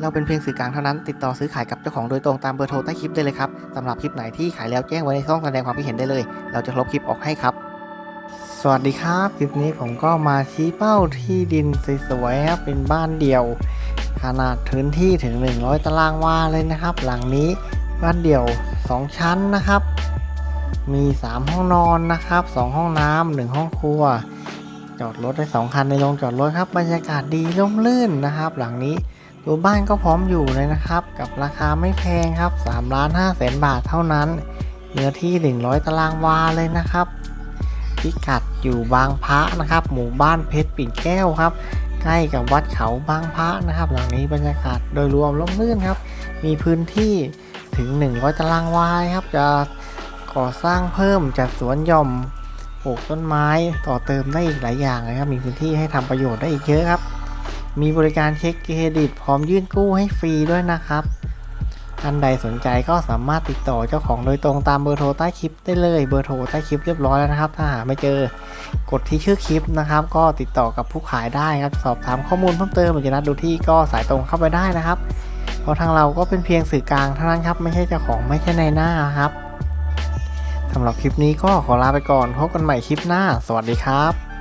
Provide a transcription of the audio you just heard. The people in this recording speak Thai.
เราเป็นเพียงสื่อกลางเท่านั้น ติดต่อซื้อขายกับเจ้าของโดยตรงตามเบอร์โทรใต้คลิปได้เลยครับสำหรับคลิปไหนที่ขายแล้วแจ้งไว้ในช่องแสดงความคิดเห็นได้เลย เราจะลบคลิปออกให้ครับ สวัสดีครับ คลิปนี้ผมก็มาชี้เป้าที่ดินสวยๆครับเป็นบ้านเดี่ยว ขนาดพื้นที่ถึง 100 ตารางวาเลยนะครับ หลังนี้บ้านเดี่ยว 2 ชั้นนะครับ มี 3 ห้องนอนนะครับ 2 ห้องน้ำหนึ่งห้องครัว จอดรถได้ 2 คันในโรงจอดรถครับบรรยากาศดีร่มรื่นนะครับ หลังนี้ ตัวบ้านก็พร้อมอยู่เลยนะครับ กับราคาไม่แพงครับ3ล้าน5แสนบาทเท่านั้น เนื้อที่ 100 ตารางวาเลยนะครับพิกัดอยู่บางพระนะครับ หมู่บ้านเพชรปิ่นแก้วครับ ใกล้กับวัดเขาบางพระนะครับ หลังนี้บรรยากาศโดยรวมร่มรื่นครับ มีพื้นที่ถึง 100 ตารางวาครับ จะก่อสร้างเพิ่มจัดสวนหย่อมปลูกต้นไม้ต่อเติมได้อีกหลายอย่างเลยครับ มีพื้นที่ให้ทำประโยชน์ได้อีกเยอะครับ มีบริการเช็คเครดิต พร้อมยื่นกู้ให้ฟรีด้วยนะครับท่านใดสนใจก็สามารถติดต่อเจ้าของโดยตรงตามเบอร์โทรใต้คลิปได้เลย เบอร์โทรใต้คลิปเรียบร้อยแล้วนะครับ ถ้าหาไม่เจอกดที่ชื่อคลิปนะครับ ก็ติดต่อกับผู้ขายได้ครับ สอบถามข้อมูลเพิ่มเติมหรือจะนัดดูที่ก็สายตรงเข้าไปได้นะครับ เพราะทางเราก็เป็นเพียงสื่อกลางเท่านั้นครับ ไม่ใช่เจ้าของไม่ใช่ในหน้าครับสำหรับคลิปนี้ก็ขอลาไปก่อนพบกันใหม่คลิปหน้า สวัสดีครับ